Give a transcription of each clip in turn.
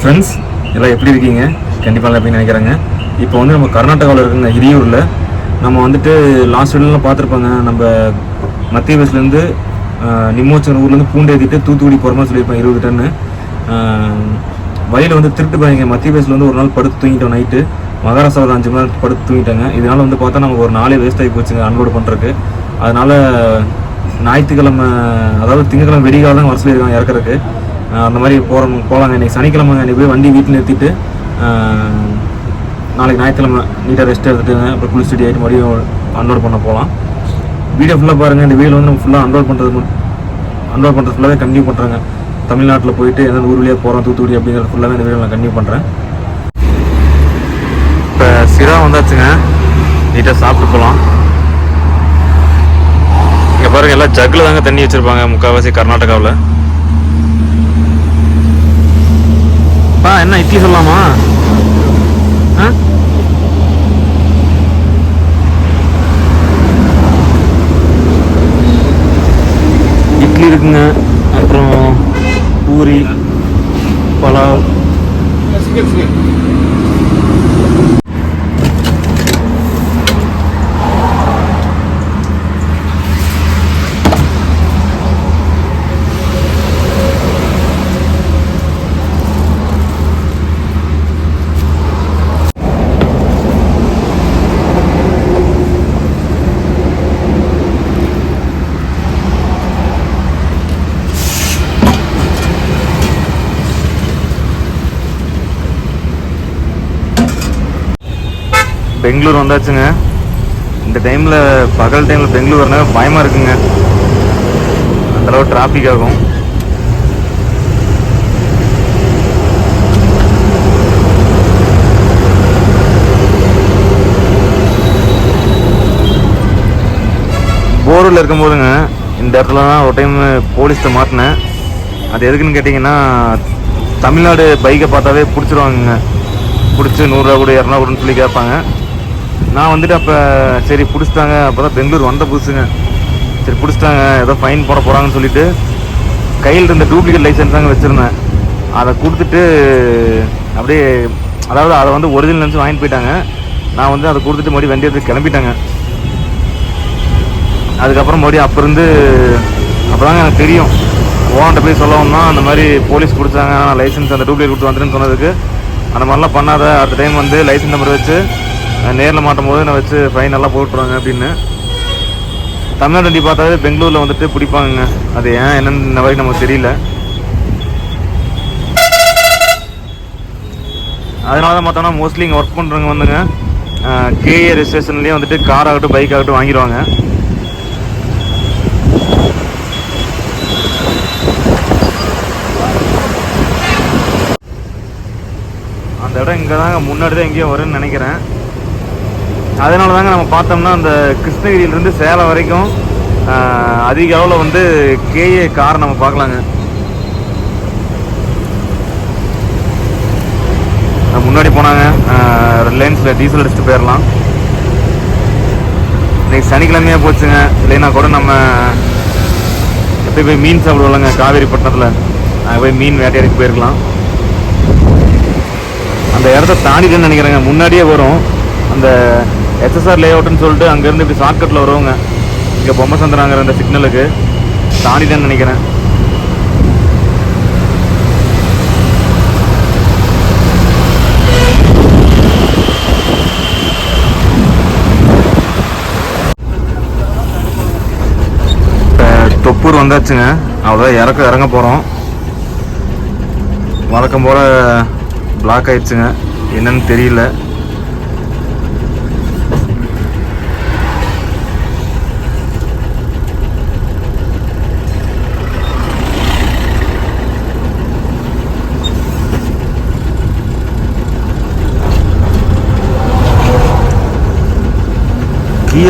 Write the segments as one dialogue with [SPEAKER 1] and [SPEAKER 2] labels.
[SPEAKER 1] Friends எல்லாம் எப்படி இருக்கீங்க? கண்டிப்பாக நல்லா அப்படின்னு நினைக்கிறேங்க. இப்போ வந்து நம்ம கர்நாடகாவில் இருக்குங்க இரியூரில் நம்ம வந்துட்டு லாஸ்ட் வீடியோலாம் பார்த்துருப்பாங்க. நம்ம மத்திய பஸ்லேருந்து நிம்மோச்சன் ஊர்லேருந்து பூண்டு ஏற்றிட்டு தூத்துக்குடி போகிற மாதிரி சொல்லியிருப்பேன் இருபது டன்னு வழியில் வந்து திருட்டு பாருங்க மத்திய பஸ்ஸில் வந்து ஒரு நாள் படுத்து தூங்கிட்டோம் நைட்டு மகாராஷ்டிராவில் அஞ்சு மணி நேரம் படுத்து தூங்கிட்டாங்க. இதனால் வந்து பார்த்தா நமக்கு ஒரு நாளே வேஸ்ட் ஆகி போச்சுங்க அன்லோடு பண்ணுறதுக்கு அதனால் ஞாயிற்றுக்கிழமை அதாவது திங்கக்கிழமை வெடிகால தான் வர சொல்லியிருக்காங்க இறக்குறதுக்கு. அந்த மாதிரி போகிறோம் போகலாங்க இன்றைக்கி சனிக்கிழமை அன்றைக்கி போய் வண்டி வீட்டில் நிறுத்திட்டு நாளைக்கு ஞாயிற்றுக்கிழமை நீட்டாக ரெஸ்ட் எடுத்துட்டு அப்புறம் குளிச்சுட்டு ஆகிட்டு மறுபடியும் அன்லோட் பண்ண போகலாம் வீடியோ ஃபுல்லாக பாருங்கள் இந்த வீடியோ வந்து ஃபுல்லாக அன்லோட் பண்ணுறது அன்லோட் பண்ணுறது ஃபுல்லாகவே கண்டினியூ பண்ணுறாங்க தமிழ்நாட்டில் போயிட்டு எந்தெந்த ஊர் வழியாக போகிறோம் தூத்துக்குடி அப்படிங்கிறது ஃபுல்லாகவே இந்த வீடியோ நான் கண்டினியூ பண்ணுறேன் இப்போ சிரா வந்தாச்சுங்க. நீட்டாக சாப்பிட்டு போகலாம் இங்கே பாருங்கள் எல்லாம் ஜக்கில் தாங்க தண்ணி வச்சுருப்பாங்க முக்கால்வாசி கர்நாடகாவில். பா என்ன இட்லி சொல்லலாமா? ஆ? இட்லி இருக்குங்க. அப்புறம் பூரி பலாவ். பெங்களூர் வந்தாச்சுங்க. இந்த டைமில் பகல் டைமில் பெங்களூர் வரனா பயமாக இருக்குங்க. அந்தளவு டிராஃபிக் ஆகும். போரூரில் இருக்கும்போதுங்க இந்த இடத்துல தான் ஒரு டைம் போலீஸ்கிட்ட மாட்டினேன். அது எதுக்குன்னு கேட்டிங்கன்னா தமிழ்நாடு பைக்கை பார்த்தாவே பிடிச்சிருவாங்க பிடிச்சி நூறுரூவா கூட இரநூறுவா கூடன்னு சொல்லி கேட்பாங்க. நான் வந்துட்டு அப்போ சரி பிடிச்சிட்டாங்க. அப்போ தான் பெங்களூர் வந்த புதுசுங்க. சரி பிடிச்சிட்டாங்க. ஏதோ ஃபைன் போட போகிறாங்கன்னு சொல்லிட்டு கையில் இருந்த டூப்ளிகேட் லைசன்ஸ் தாங்க வச்சுருந்தேன். அதை கொடுத்துட்டு அப்படியே அதாவது அதை வந்து ஒரிஜினல் நினச்சி வாங்கிட்டு போயிட்டாங்க. நான் வந்து அதை கொடுத்துட்டு மறுபடியும் வண்டி எடுத்து கிளம்பிட்டாங்க. அதுக்கப்புறம் மறுபடியும் அப்போ இருந்து அப்போ தாங்க எனக்கு தெரியும். ஓன்ட்ட போய் சொல்லவும்னா அந்த மாதிரி போலீஸ் கொடுத்தாங்க. நான் லைசன்ஸ் அந்த டூப்ளிகேட் கொடுத்து வந்துட்டேன்னு சொன்னதுக்கு அந்த மாதிரிலாம் பண்ணாத. அடுத்த டைம் வந்து லைசன்ஸ் நம்பர் வச்சு நேரில் மாட்டும் போது நான் வச்சு ஃபைன் நல்லா போட்டுருவாங்க அப்படின்னு. தமிழ்நாடு வண்டி பார்த்தாவே பெங்களூரில் வந்துட்டு பிடிப்பாங்கங்க. அது ஏன் என்னன்னு இன்ன வரைக்கும் நமக்கு தெரியல. அதனால தான் பார்த்தோம்னா மோஸ்ட்லி இங்கே ஒர்க் பண்ணுறவங்க வந்துங்க கேஏ ரெஜிஸ்ட்ரேஷன்லேயே வந்துட்டு கார் ஆகட்டும் பைக் ஆகட்டும் வாங்கிடுவாங்க. அந்த இடம் இங்கே தாங்க முன்னாடி தான் எங்கேயோ வரும்னு நினைக்கிறேன். அதனால தாங்க நம்ம பார்த்தோம்னா அந்த கிருஷ்ணகிரியிலேருந்து சேலம் வரைக்கும் அதிக அளவில் வந்து கேஏ கார் நம்ம பார்க்கலாங்க. முன்னாடி போனாங்க. ரிலையன்ஸில் டீசல் அடிச்சுட்டு போயிடலாம் இன்னைக்கு சனிக்கிழமையாக போச்சுங்க. இல்லைன்னா கூட நம்ம எப்படி போய் மீன் சாப்பிடுவோம்லங்க காவேரிப்பட்டினத்தில் அங்கே போய் மீன் வேட்டையாடிக்கு போயிருக்கலாம். அந்த இடத்த தாண்டிட்டுன்னு நினைக்கிறேங்க. முன்னாடியே வரும். அந்த எஸ்எஸ்ஆர் லே லேஅவுட்னு சொல்லிட்டு அங்கேருந்து இப்படி ஷார்ட்கட்டில் வருவாங்க. இங்கே பொம்மை சந்திராங்கிற அந்த சிக்னலுக்கு தாண்டிட்டேன்னு நினைக்கிறேன். இப்போ தொப்பூர் வந்தாச்சுங்க. அவ்வளோதான் இறக்க இறங்க போகிறோம் வழக்கம் போல் பிளாக் ஆயிடுச்சுங்க. என்னன்னு தெரியல.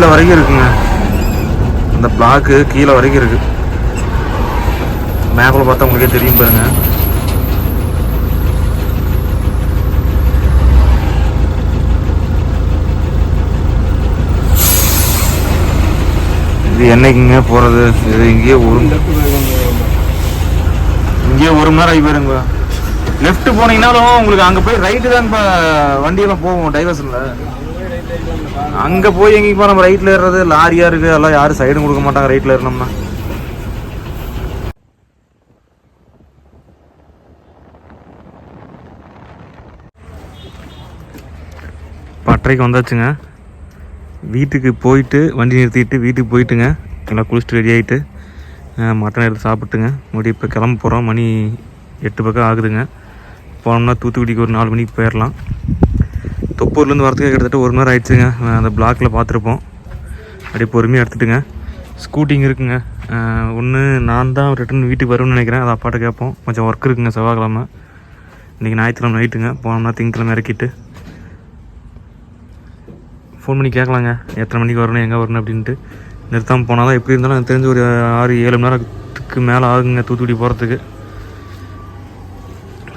[SPEAKER 1] கீழே வரைக்கும் இருக்குங்க. அந்த பிளாக்கு கீழே வரைக்கும் இருக்கு. மேப்பில் பார்த்தா உங்களுக்கே தெரியும் பாருங்க. இது என்னைக்குங்க போறது? இது இங்கேயே ஒரு இங்கேயே ஒரு மணி நேரம் ஆகி போயிருங்க. லெஃப்ட் போனீங்கன்னாலும் உங்களுக்கு அங்க போய் ரைட்டு தான் வண்டியெல்லாம் போவோம் டைவர்ஷன்ல அங்க போய் எங்கேயும் இப்போ நம்ம ரைட்ல ஏறுறது லாரியா இருக்கு எல்லாம் யாரும் சைடும் கொடுக்க மாட்டாங்க ரைட்ல ஏறினோம்னா பட்டறைக்கு வந்தாச்சுங்க. வீட்டுக்கு போயிட்டு வண்டி நிறுத்திட்டு வீட்டுக்கு போயிட்டுங்க. எல்லாம் குளிச்சுட்டு ரெடி ஆகிட்டு மட்டன் எடுத்து சாப்பிட்டுங்க. மறுபடியும் இப்போ கிளம்ப போகிறோம் மணி எட்டு பக்கம் ஆகுதுங்க. போனோம்னா தூத்துக்குடிக்கு ஒரு நாலு மணிக்கு போயிடலாம். தொப்பூர்லேருந்து வரதுக்கு கிட்டத்தட்ட ஒரு மணி நேரம் ஆயிடுச்சுங்க. அந்த பிளாக்கில் பார்த்துருப்போம். அப்படியே பொறுமையாக எடுத்துட்டுங்க. ஸ்கூட்டிங் இருக்குங்க. ஒன்று நான் தான் ரிட்டன் வீட்டுக்கு வருவேன்னு நினைக்கிறேன். அதை அப்பாட்ட கேட்போம். கொஞ்சம் ஒர்க் இருக்குங்க செவ்வாய்க்கிழமை. இன்றைக்கி ஞாயிற்றுக்கிழமை நைட்டுங்க போனோம்னா திங்கக்கிழமை இறக்கிட்டு. ஃபோன் பண்ணி கேட்கலாங்க. எத்தனை மணிக்கு வரணும் எங்கே வரணும் அப்படின்ட்டு. நிறுத்தாமல் போனால் தான் எப்படி இருந்தாலும் எனக்கு தெரிஞ்சு ஒரு ஆறு ஏழு மணி நேரத்துக்கு மேலே ஆகுங்க தூத்துக்குடி போகிறதுக்கு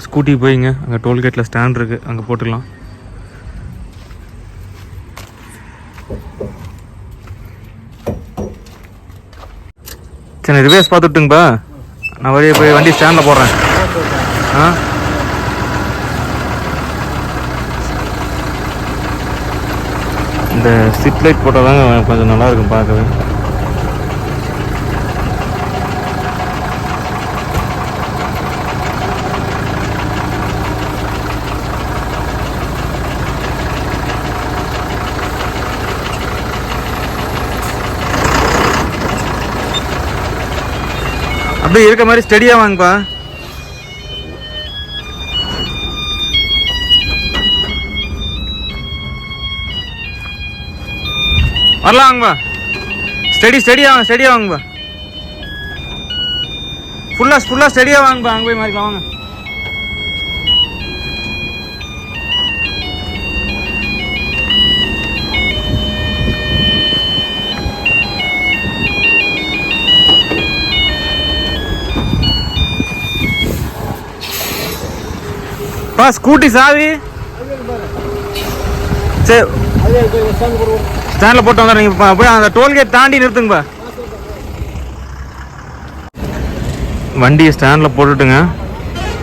[SPEAKER 1] ஸ்கூட்டி போயிங்க. அங்கே டோல்கேட்டில் ஸ்டாண்ட் இருக்குது அங்கே போட்டுக்கலாம். சரி ரிவேஸ் பார்த்துட்டுங்கப்பா. நான் வழியே போய் வண்டி ஸ்டாண்டில் போடுறேன். ஆ? இந்த ஸ்ட்ரிட் லைட் போட்டால் தாங்க கொஞ்சம் நல்லா இருக்கும் பார்க்கவே. அப்படியே இருக்க மாதிரி ஸ்டெடியாக வாங்கப்பா. வரலாம் வாங்கப்பா. ஸ்டெடி ஸ்டெடியாக வாங்க ஸ்டெடியாக வாங்கப்பா. ஃபுல்லாக ஃபுல்லாக ஸ்டெடியாக வாங்கப்பா. அங்கே போய் மாதிரி வாங்க. பா ஸ்கூட்டி சாவி. சரி. ஸ்டாண்டில் போட்டு வந்துடுறீங்க இப்போ போய் அந்த டோல்கேட் தாண்டி நிறுத்துங்கப்பா வண்டியை ஸ்டாண்டில் போட்டுட்டுங்க.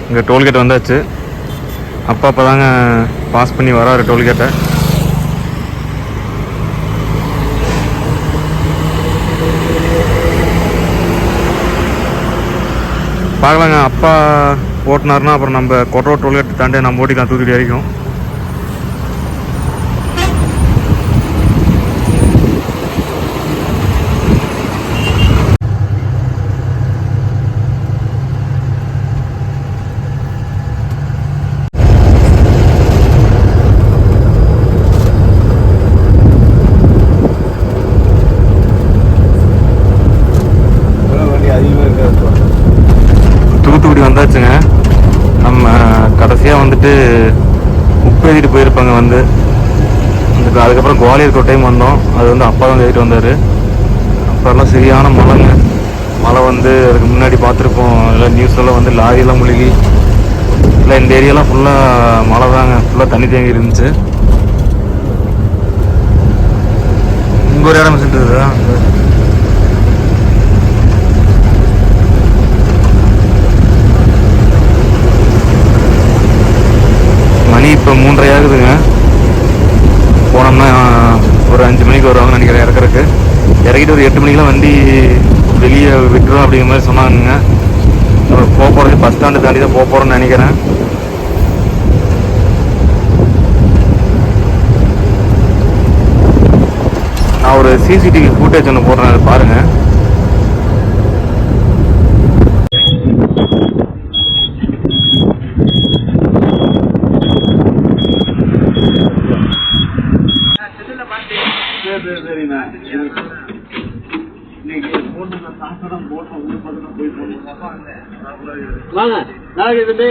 [SPEAKER 1] இங்கே டோல்கேட் வந்தாச்சு. அப்பா அப்போ தாங்க பாஸ் பண்ணி வராரு டோல்கேட்டை பார்க்கலாங்க. அப்பா ஓட்டினாருன்னா அப்புறம் நம்ம கொட்டோ டோல்கேட் தாண்டி நம்ம ஓட்டிக்கலாம் தூத்துக்குடி வரைக்கும் தூத்துக்குடி வந்தாச்சுங்க நம்ம கடைசியாக வந்துட்டு உப்பு எழுதிட்டு போயிருப்பாங்க வந்து அதுக்கு அதுக்கப்புறம் குவாலியருக்கு ஒரு டைம் வந்தோம். அது வந்து அப்பா தான் எழுதிட்டு வந்தார். அப்போல்லாம் சரியான மழைங்க. மழை வந்து அதுக்கு முன்னாடி பார்த்துருப்போம். எல்லாம் நியூஸ்லாம் வந்து லாரியெல்லாம் முழுகி. இல்லை இந்த ஏரியாலாம் ஃபுல்லாக மழை தாங்க. ஃபுல்லாக தண்ணி தேங்கி இருந்துச்சு. உங்கள் ஒரு இடம் சென்றுதா மணி இப்போ மூன்றரை ஆகுதுங்க. போனோம்னா ஒரு அஞ்சு மணிக்கு வருவாங்கன்னு நினைக்கிறேன் இறக்குறதுக்கு. இறக்கிட்டு ஒரு எட்டு மணிக்கெலாம் வண்டி வெளியே விட்டுரும் அப்படிங்கிற மாதிரி சொன்னாங்க அப்புறம் போக போகிறது பஸ் ஸ்டாண்டு தாண்டி தான் போக போகிறோன்னு நினைக்கிறேன். நான் ஒரு சிசிடிவி ஃபுட்டேஜ் ஒன்று போடுறேன் அதை பாருங்கள்
[SPEAKER 2] ஆகுதுன்னு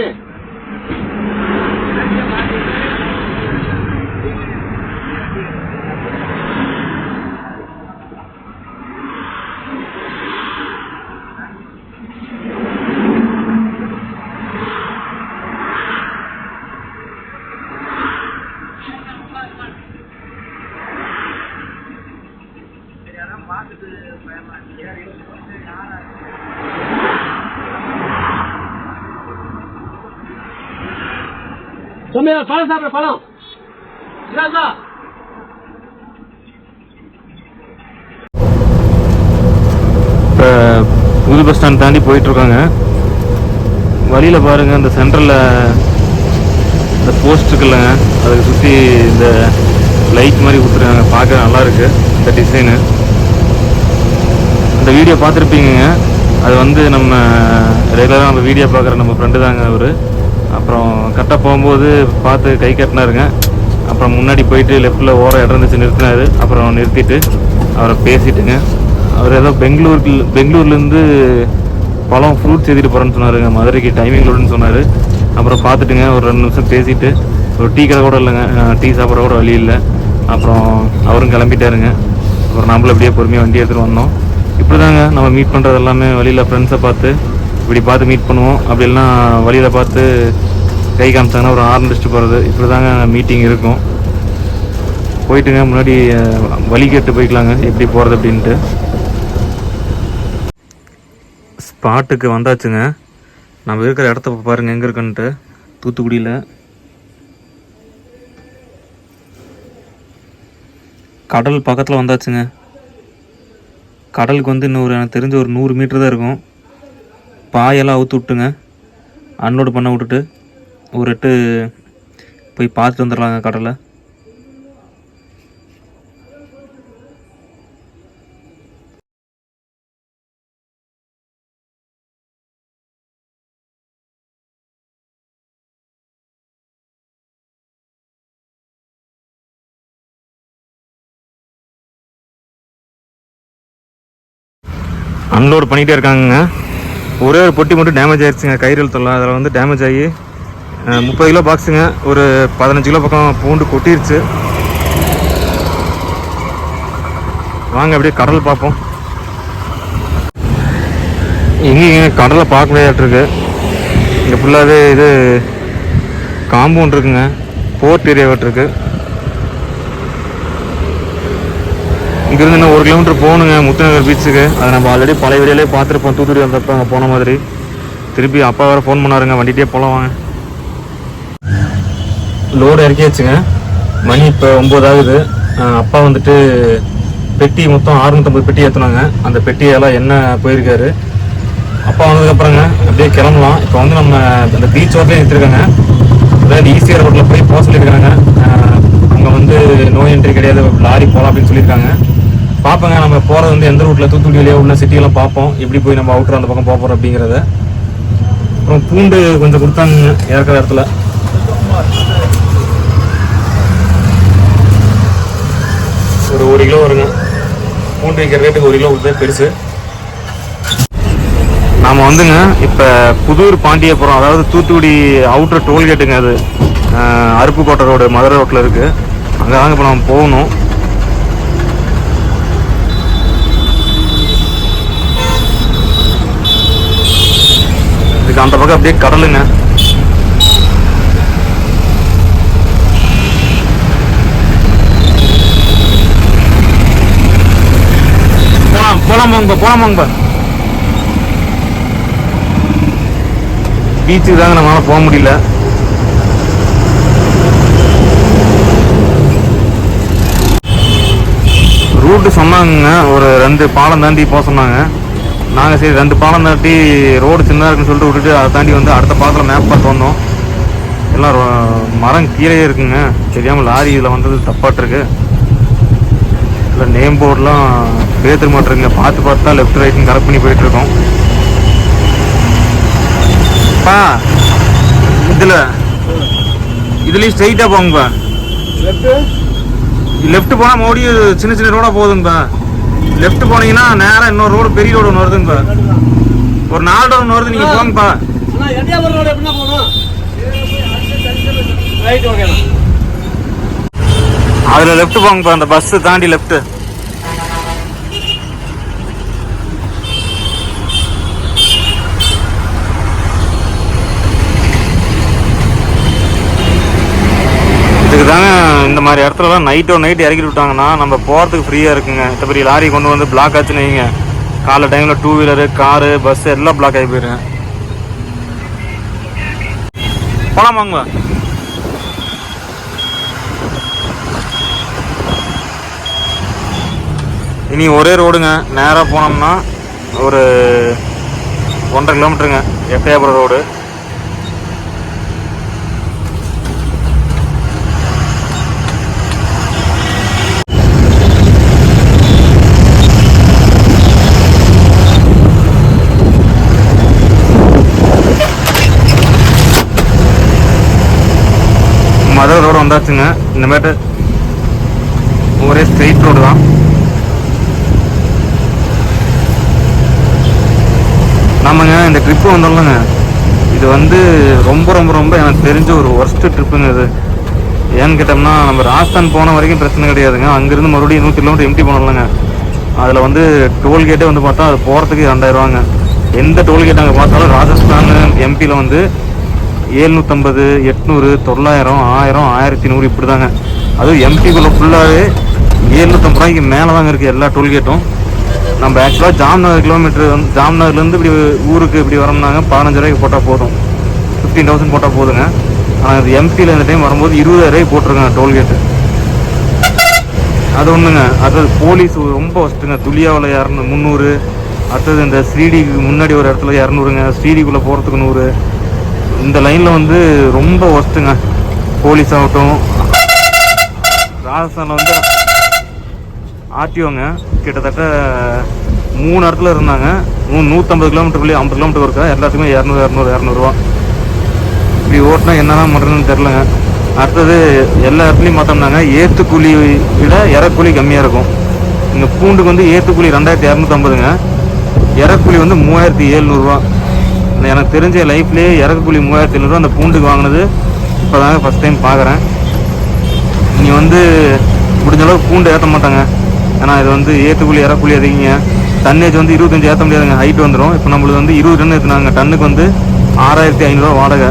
[SPEAKER 2] பார்த்துட்டு பயமா யார் யாரா தம்பி பழம் சாப்பிட பழம். இந்தாண்டா.
[SPEAKER 1] இப்போ புது பஸ் ஸ்டாண்ட் தாண்டி போயிட்டுருக்காங்க. வழியில் பாருங்கள் இந்த சென்டரில் இந்த போஸ்ட் இருக்குல்லங்க. அதுக்கு சுற்றி இந்த லைட் மாதிரி கொடுத்துருக்காங்க பார்க்க நல்லா இருக்கு இந்த டிசைனு இந்த வீடியோ பார்த்துருப்பீங்க அது வந்து நம்ம ரெகுலராக நம்ம வீடியோ பார்க்குற நம்ம ஃப்ரெண்டு தாங்க அவர். அப்புறம் கரெக்டாக போகும்போது பார்த்து கை கட்டினாருங்க. அப்புறம் முன்னாடி போயிட்டு லெஃப்ட்டில் ஓர இடம் இருந்துச்சு நிறுத்தினாரு. அப்புறம் நிறுத்திட்டு அவரை பேசிட்டுங்க. அவர் ஏதோ பெங்களூருக்கு பெங்களூர்லேருந்து பழம் ஃப்ரூட்ஸ் ஏற்றிட்டு போகிறேன்னு சொன்னாருங்க. மதுரைக்கு டைமிங் விடுன்னு சொன்னார். அப்புறம் பார்த்துட்டுங்க ஒரு ரெண்டு நிமிஷம் பேசிட்டு ஒரு டீ கடை கூட இல்லைங்க. டீ சாப்பிட்ற கூட வழி இல்லை. அப்புறம் அவரும் கிளம்பிட்டாருங்க. அப்புறம் நம்மளும் அப்படியே பொறுமையாக வண்டி எடுத்துகிட்டு வந்தோம். இப்படி தாங்க நம்ம மீட் பண்ணுறது எல்லாமே. வழியில் ஃப்ரெண்ட்ஸை பார்த்து இப்படி பார்த்து மீட் பண்ணுவோம். அப்படி இல்லைன்னா வழியில் பார்த்து கை காமிச்சாங்கன்னா ஒரு ஆறு அடிச்சுட்டு போகிறது இப்படி தாங்க மீட்டிங் இருக்கும். போயிட்டுங்க முன்னாடி வழி கேட்டு போய்க்கலாங்க. எப்படி போகிறது அப்படின்ட்டு. ஸ்பாட்டுக்கு வந்தாச்சுங்க. நம்ம இருக்கிற இடத்த பாருங்கள் பாருங்க எங்கே இருக்குன்ட்டு. தூத்துக்குடியில். கடல் பக்கத்தில் வந்தாச்சுங்க. கடலுக்கு வந்து இன்னும் ஒரு எனக்கு தெரிஞ்ச ஒரு நூறு மீட்டர் தான் இருக்கும். பாயெல்லாம் அவுத்து விட்டுங்க. அன்லோடு பண்ண விட்டுட்டு. ஒரு எட்டு போய் பார்த்துட்டு வந்துடலாங்க கடலை அன்லோடு பண்ணிகிட்டே இருக்காங்கங்க. ஒரே ஒரு பொட்டி மட்டும் டேமேஜ் ஆயிடுச்சுங்க கயிறு எழுத்துலாம் அதில் வந்து டேமேஜ் ஆகி முப்பது கிலோ பாக்ஸுங்க ஒரு பதினஞ்சு கிலோ பக்கம் பூண்டு கொட்டிருச்சு. வாங்க அப்படியே கடல் பார்ப்போம். எங்கேங்க கடலை பார்க்க முடியாட்டிருக்கு இங்கே ஃபுல்லாகவே இது காம்பவுண்ட் இருக்குங்க. போர்ட் ஏரியா இங்கேருந்து இன்னும் ஒரு கிலோமீட்டர் போகணுங்க முத்துநகர் பீச்சுக்கு அதை நம்ம ஆல்ரெடி பழைய வழியிலே பார்த்துருப்போம். தூத்துக்குடி வந்தப்போ அங்கே போன மாதிரி. திருப்பி அப்பா வேறு ஃபோன் பண்ணாருங்க. வண்டிகிட்டே போகலாம் வாங்க. லோடு இறக்கியாச்சுங்க மணி இப்போ ஒம்பது ஆகுது. அப்பா வந்துட்டு பெட்டி மொத்தம் அறுநூத்தம்பது பெட்டி ஏற்றுனாங்க அந்த பெட்டியெல்லாம் என்ன போயிருக்காரு? அப்பா வந்ததுக்கப்புறங்க அப்படியே கிளம்பலாம். இப்போ வந்து நம்ம அந்த பீச் ஓரத்துலேயே நிறுத்திருக்காங்க. அதாவது ஈசிஆர் ரோட்டில் போய் போக சொல்லியிருக்காங்க. அங்கே வந்து நோ என்ட்ரி கிடையாது. லாரி போகலாம் அப்படின்னு சொல்லியிருக்காங்க. பார்ப்போங்க நம்ம போகிறது வந்து எந்த ரூட்டில் தூத்துக்குடியிலே உள்ள சிட்டியெல்லாம் பார்ப்போம் எப்படி போய் நம்ம அவுட்டர் அந்த பக்கம் போக போகிறோம் அப்படிங்கிறத. அப்புறம் பூண்டு கொஞ்சம் கொடுத்தாங்க இறக்குற இடத்துல. ஒரு ஒரு கிலோ வருங்க. பூண்டு வைக்கிற ரேட்டுக்கு ஒரு கிலோ கொடுத்தா பெருசு. நாம் வந்துங்க இப்போ புதூர் பாண்டியபுரம் அதாவது தூத்துக்குடி அவுட்ரு டோல்கேட்டுங்க அது அருப்புக்கோட்டை ரோடு மதுரை ரோட்டில் இருக்குது அங்கே தாங்க இப்போ நம்ம போகணும். இதுக்கு அந்த பக்கம் அப்படியே கடலுங்க. போலாம் போலாம் போலாம் வாங்க. பீச்சுக்கு தாங்க நம்மளால போக முடியல. ரூட்டு சொன்னாங்க ஒரு ரெண்டு பாலம் தாண்டி போக சொன்னாங்க. நாங்கள் சரி ரெண்டு பாலம் தாண்டி ரோடு சின்னதாக இருக்குன்னு சொல்லிட்டு விட்டுட்டு அதை தாண்டி வந்து அடுத்த பாலத்தில் மேப் பார்த்து வந்தோம். எல்லாம் ரொ- மரம் கீழே இருக்குங்க. தெரியாமல் லாரி இதில் வந்தது தப்பாட்டிருக்கு. இல்லை நேம் போர்டெலாம் பேத்துக்க மாட்டிருங்க பார்த்து பார்த்து தான் லெஃப்ட் ரைட்னு கரெக்ட் பண்ணி போயிட்டு இருக்கோம். பா இதுல இதுலயும் ஸ்ட்ரைட்டா போங்கப்பா. லெஃப்ட் போனா மறுபடியும் சின்ன சின்ன ரோடா போகுதுங்கப்பா. லெஃப்ட் போனீங்கன்னா நேரா இன்னொரு ரோடு பெரிய ரோடு ஒன்று வருதுங்கப்பா. ஒரு நாலு ரோடு ஒன்று வருது நீங்க போங்கப்பா?
[SPEAKER 2] ரைட், ஓகேண்ணா.
[SPEAKER 1] அதுல லெஃப்ட் போங்கப்பா அந்த பஸ் தாண்டி லெஃப்ட்டு இதுக்கு தாங்க இந்த மாதிரி இடத்துலலாம் நைட்டோ நைட் இறக்கி விட்டாங்கன்னா நம்ம போகிறதுக்கு ஃப்ரீயாக இருக்குங்க. இந்த பெரிய லாரி கொண்டு வந்து பிளாக் ஆச்சுன்னு வைங்க. காலைல டைமில் டூ வீலரு காரு பஸ்ஸு எல்லாம் பிளாக் ஆகி போயிருங்க போகலாமாங்க இனி ஒரே ரோடுங்க. நேராக போனோம்னா ஒரு ஒன்றரை கிலோமீட்டருங்க. எட்டயபுரம் ரோடு. மதுரை ரோடு வந்தாச்சுங்க. இனிமேட்டு ஒரே ஸ்ட்ரெயிட் ரோடு தான் ஆமாங்க இந்த ட்ரிப்பு வந்தோம்லங்க. இது வந்து ரொம்ப ரொம்ப ரொம்ப எனக்கு தெரிஞ்ச ஒரு ஒர்ஸ்ட் ட்ரிப்புங்க இது. ஏன்னு கேட்டோம்னா நம்ம ராஜஸ்தான் போன வரைக்கும் பிரச்சனை கிடையாதுங்க. அங்கேருந்து மறுபடியும் நூற்றி கிலோமீட்டர் எம்டி போனோம்லங்க. அதில் வந்து டோல்கேட்டே வந்து பார்த்தா அது போகிறதுக்கு ரெண்டாயிரரூவாங்க எந்த டோல்கேட் அங்கே பார்த்தாலும் ராஜஸ்தான் எம்பியில் வந்து ஏழ்நூற்றம்பது எட்நூறு தொள்ளாயிரம் ஆயிரம் ஆயிரத்தி நூறு இப்படி தாங்க அதுவும் எம்பிக்குள்ளே ஃபுல்லாகவே ஏழ்நூற்றம்பது ரூபாய்க்கு மேலே தாங்க இருக்குது எல்லா டோல்கேட்டும் நம்ம ஆக்சுவலாக ஜாம்நகர் கிலோமீட்டர் வந்து ஜாம்நகர்லேருந்து இப்படி ஊருக்கு இப்படி வரோம்னாங்க பதினஞ்சு ரூபாய்க்கு போட்டால் போதும். ஃபிஃப்டீன் தௌசண்ட் போட்டால் போதுங்க. ஆனால் இது எம்பியில் இந்த டைம் வரும்போது இருபதாயிரம் போட்டிருக்காங்க டோல்கேட்டு அது ஒன்றுங்க அது போலீஸ் ரொம்ப ஒஸ்ட்டுங்க துளியாவில் இரநூ முந்நூறு. அடுத்தது இந்த ஸ்ரீடிக்கு முன்னாடி ஒரு இடத்துல இரநூறுங்க. ஸ்ரீடிக்குள்ளே போகிறதுக்கு நூறு. இந்த லைனில் வந்து ரொம்ப ஒஸ்ட்டுங்க போலீஸ் ஆகட்டும். ராஜஸ்தானில் வந்து ஆர்டிஓங்க. கிட்டத்தட்ட மூணு இடத்துல இருந்தாங்க. மூணு நூற்றம்பது கிலோமீட்டருக்குள்ளே ஐம்பது கிலோமீட்டர் இருக்கா எல்லாத்துக்குமே இரநூறு இரநூறு இரநூறுவா இப்படி ஓட்டினா என்னென்ன பண்ணுறதுன்னு தெரிலங்க அடுத்தது எல்லா இடத்துலையும் பார்த்தோம்னாங்க ஏற்றுக்கூலி கூலி விட இறக்கூலி கம்மியாக இருக்கும். இங்கே பூண்டுக்கு வந்து ஏற்றுக்கூலி கூலி ரெண்டாயிரத்தி இரநூத்தம்பதுங்க இறக்கூலி வந்து மூவாயிரத்தி எழுநூறுவா. எனக்கு தெரிஞ்ச லைஃப்லேயே இறக்கூலி மூவாயிரத்தி எழுநூறுவா அந்த பூண்டுக்கு வாங்கினது. இப்போ தாங்க ஃபஸ்ட் டைம் பார்க்குறேன் நீ வந்து முடிஞ்ச அளவுக்கு பூண்டு ஏற்ற மாட்டாங்க. ஏன்னா இது வந்து ஏற்றுக்குழி இறக்கூலி அதிகங்க. டன்னேஜ் வந்து இருபத்தஞ்சி ஏற்ற முடியாதுங்க. ஹைட் வந்துடும் இப்போ நம்மளுக்கு வந்து இருபது டன் ஏற்றுனாங்க டன்னுக்கு வந்து ஆறாயிரத்தி ஐநூறுரூவா வாடகை.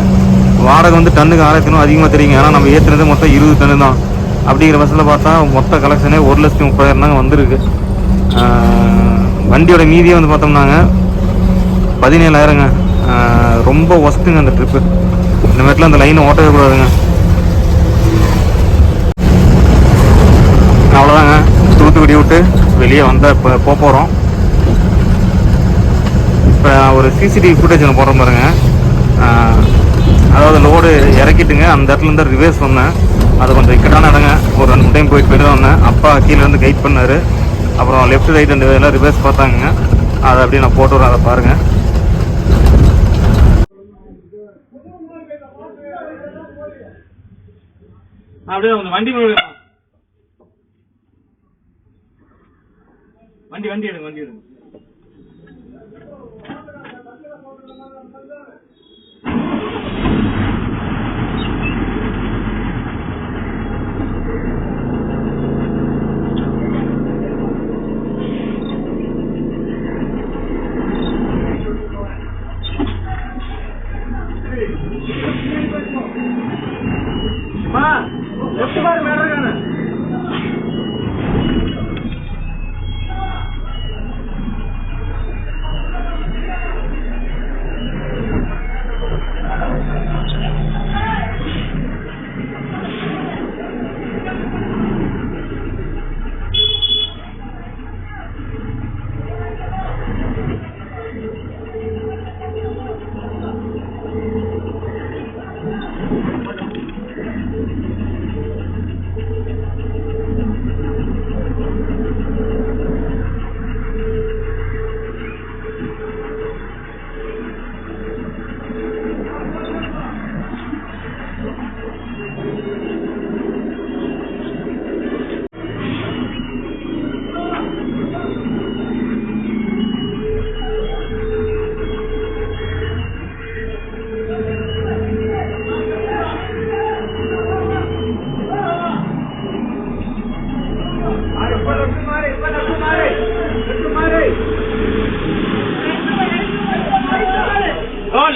[SPEAKER 1] வாடகை வந்து டன்னுக்கு ஆறாயிரத்தி ஐநூறு அதிகமாக தெரியுங்க. ஏன்னா நம்ம ஏற்றுனது மொத்தம் இருபது டன்னு தான். அப்படிங்கிற பஸ்ஸில் பார்த்தா மொத்த கலெக்ஷனே ஒரு லட்சத்தி முப்பதாயிரம் தாங்க வந்திருக்கு. வண்டியோட மீதியே வந்து பார்த்தோம்னாங்க பதினேழாயிரங்க. ரொம்ப ஒஸ்ட்டுங்க அந்த ட்ரிப்பு இந்த மாதிரிலாம் அந்த லைனை ஓட்டவே கூடாதுங்க. தூத்துக்குடி விட்டு வெளியே வந்த இப்போ போக போகிறோம் இப்போ ஒரு சிசிடிவி ஃபுட்டேஜ் ஒன்று போடுற பாருங்க. அதாவது லோடு இறக்கிட்டுங்க. அந்த இடத்துலேருந்து இருந்து வந்தேன் அது கொஞ்சம் இக்கட்டான இடங்க. ஒரு ரெண்டு மூணு டைம் போயிட்டு போயிட்டு வந்தேன். அப்பா கீழே இருந்து கைட் பண்ணாரு. அப்புறம் லெஃப்ட் ரைட் ரெண்டு எல்லாம் ரிவேர்ஸ் பார்த்தாங்க. அதை அப்படியே நான் போட்டு வரேன் அதை பாருங்கள் அப்படியே அந்த வண்டி மேல- வண்டி வண்டி எடுங்க வண்டி எடுங்க.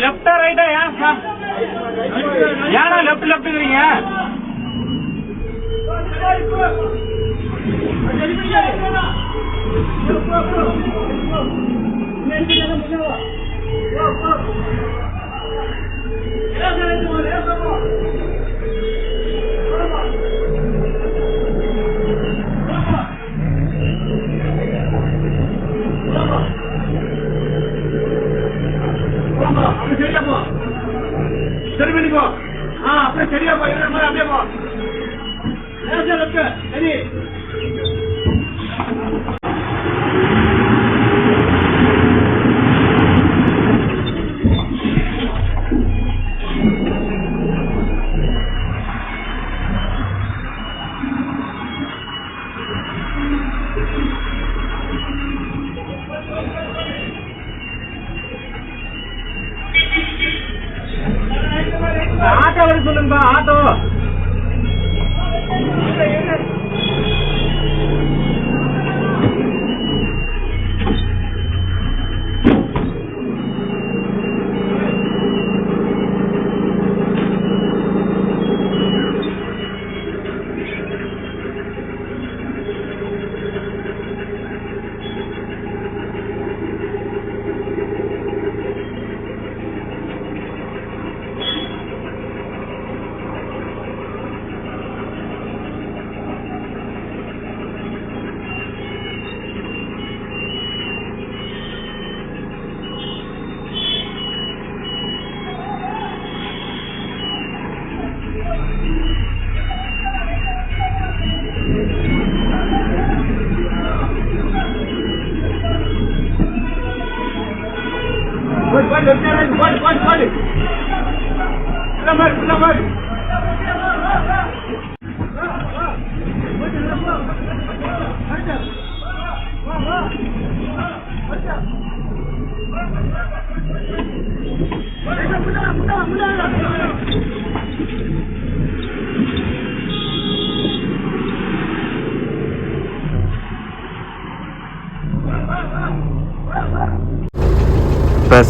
[SPEAKER 1] லெப்டா ரைட்டா ஏன் சார் ஏன்னா லெஃப்ட் அப்படி
[SPEAKER 2] சரியா போ. சரி பண்ணி போ. ஆ அப்படியே சரியா போ. அப்படியே போ.
[SPEAKER 1] சரி.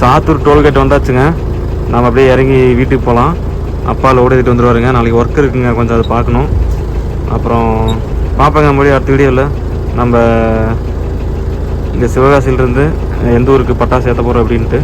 [SPEAKER 1] சாத்தூர் டோல்கேட் வந்தாச்சுங்க. நம்ம அப்படியே இறங்கி வீட்டுக்கு போகலாம் அப்பா லோடு எடுத்துட்டு வந்துருவாருங்க. நாளைக்கு ஒர்க் இருக்குங்க. கொஞ்சம் அதை பார்க்கணும். அப்புறம் பார்ப்பேங்க மறுபடியும் அடுத்த வீடியோவில் நம்ம இங்கே சிவகாசியிலேருந்து எந்த ஊருக்கு பட்டாசு ஏற்ற போகிறோம் அப்படின்ட்டு.